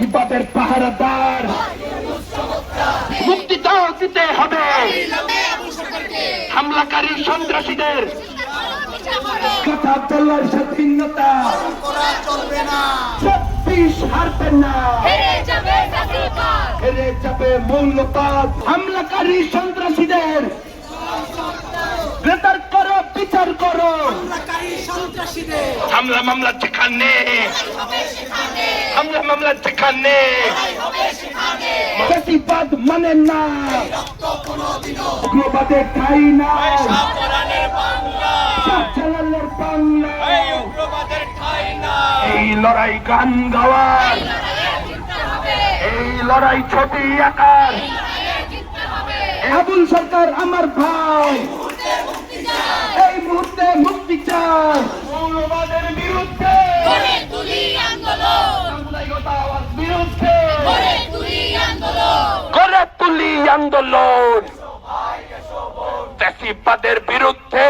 Heap হপের পাহারাদার। মুক্তি দাও, দিতে হবে। হামলাকারী সন্ত্রাসীদের। কথা বলার স্বাধীনতা। না। হেরে যাবে হামলাকারী সন্ত্রাসীদের হামলা মামলা যেখানে হামলা মামলা যেখানে। বেশিবাদ মানে না। উগ্রবাদের ঠাই না। বাংলা এই লড়াই গান গাওয়ার। এই লড়াই ছবি আকার। আবুল সরকার আমার ভাই এই মুহূর্তে মুক্তি চাই মৌলবাদের বিরুদ্ধে। তুলি আন্দোলন। বিরুদ্ধে। তুলি আন্দোলন। করে তুলি আন্দোলন। বিরুদ্ধে।